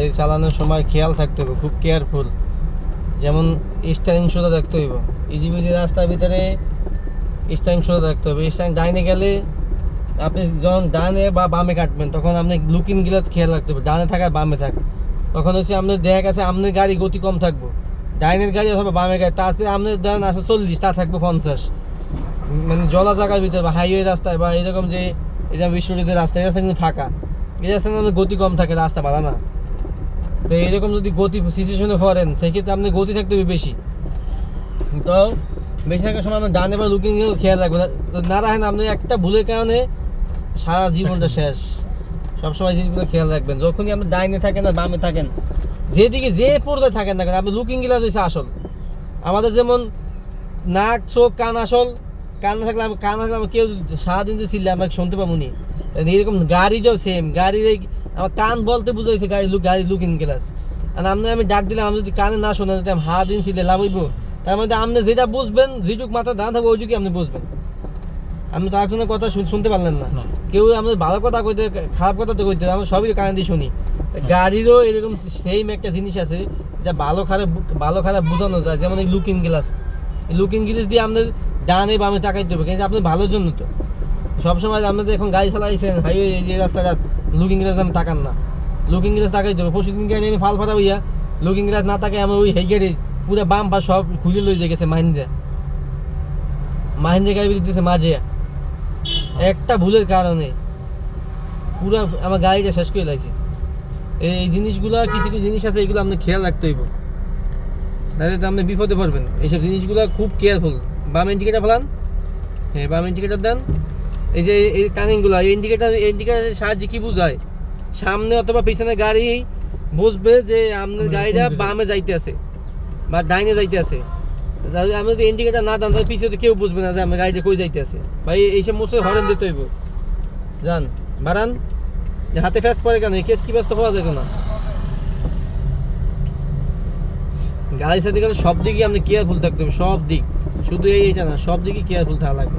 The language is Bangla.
গাড়ি চালানোর সময় খেয়াল থাকতে হবে, খুব কেয়ারফুল যেমন স্টারিং সোজা থাকতে হইব। ইজি বিজি রাস্তার ভিতরে স্টারিং সোজা থাকতে হবে। স্টারিং ডাইনে গেলে আপনি যখন ডানে বা বামে কাটবেন, তখন আপনি লুকিং গ্লাস খেয়াল রাখতে হবে। ডানে থাকা বামে থাক। তখন হচ্ছে আপনার দেখা গেছে আপনার গাড়ি গতি কম থাকব। ডাইনের গাড়ি অথবা বামের গাড়ি তাতে আপনার ধরেন আসে চল্লিশ তা থাকবে পঞ্চাশ। মানে জলা জায়গার ভিতরে বা হাইওয়ে রাস্তায় বা এরকম যে, এই যে বিশ্বজিতের রাস্তা এই রাস্তা কিন্তু ফাঁকা। এই রাস্তায় আপনার গতি কম থাকে, রাস্তা ভালো না তো এরকম যদি গতি সিচুয়েশনে পড়েন, সেক্ষেত্রে আপনার গতি থাকতে হবে বেশি। তো বেশি থাকার সময় আপনার ডানে বা লুকিং খেয়াল রাখবেন। না রাখেন আপনি একটা ভুলের কারণে সারা জীবনটা শেষ। সবসময় জিনিসগুলো খেয়াল রাখবেন। যখনই আপনি ডাইনে থাকেন আর বামে থাকেন, যেদিকে যে পর্দায় থাকেন না কেন আপনি লুকিং গ্লাস হচ্ছে আসল। আমাদের যেমন নাক, চোখ, কান আসল, কান না থাকলে কান থাকলে আমি কেউ সারাদিন যে ছিল আমাকে শুনতে পাবো নি। এরকম গাড়িটাও সেম গাড়ির আমার কান বলতে বুঝাইছে গাড়ি লুক গাড়ি লুকিং গ্লাস আর আপনি আমি ডাক দিলাম আমি যদি কানে না শোনা যদি আমি হা দিন ছিলে লাভ হইব। তার মধ্যে আপনি যেটা বুঝবেন যেটুক মাথা দাঁড়া থাকবে ওইটুকুই আপনি বুঝবেন। আপনি তো একজনের কথা শুন- শুনতে পারলেন না। কেউ আমাদের ভালো কথা কইতে খারাপ কথা তো কইতে আমরা সবই কানে দিয়ে শুনি। গাড়িরও এরকম সেম একটা জিনিস আছে এটা ভালো খারাপ ভালো খারাপ বোঝানো যায় যেমন এই লুকিং গ্লাস এই লুকিং গ্লাস দিয়ে আপনাদের ডানে বামে তাকাইতে হবে কিন্তু আপনার ভালোর জন্য তো। সবসময় আপনাদের এখন গাড়ি চালাইছেন হাইওয়ে যে রাস্তাঘাট লুকিং গ্লাস আমি তাকান না। লুকিং গ্লাস তাকাইতে হবে পরশু দিন আমি ফাল ফাটা হইয়া লুকিং গ্লাস না তাকে আমি ওই হেই গাড়ি পুরো বাম পা সব খুলে লই গেছে মাহিন্দ্রা। মাহিন্দ্রা গাড়ি দিতেছে মাঝে। একটা ভুলের কারণে পুরো আমার গাড়িটা শেষ করে লাগছে এই জিনিসগুলো কিছু কিছু জিনিস আছে, এগুলো আপনি খেয়াল রাখতে হইব। নাহলে তো আপনি বিপদে পড়বেন। এইসব জিনিসগুলো খুব কেয়ারফুল বাম ইন্ডিকেটার ফেলান। হ্যাঁ বাম ইন্ডিকেটার দেন। এই যে এই কানিংগুলো এই ইন্ডিকেটার ইন্ডিকেটারের সাহায্যে কি বোঝায়? সামনে অথবা পিছনে গাড়ি বুঝবে যে আপনার গাড়িটা বামে যাইতে আছে বা ডাইনে যাইতে আছে। তাহলে আমি যদি ইন্ডিকেটার না দেন তাহলে পিছিয়ে তো কেউ বুঝবে না যে আমার গাড়িটা কই যাইতে আছে। ভাই এইসব মোসে হরেন দিতে হইব। যান বাড়ান। হাতে ফ্যাস পরে কেন? কেস কি ব্যস্ত হওয়া যেত না। গাড়ি সাথে গেলে সব দিকই আপনি কেয়ারফুল থাকতে হবে সব দিক। শুধু এই এটা না সব দিকই কেয়ারফুল থাকা লাগবে।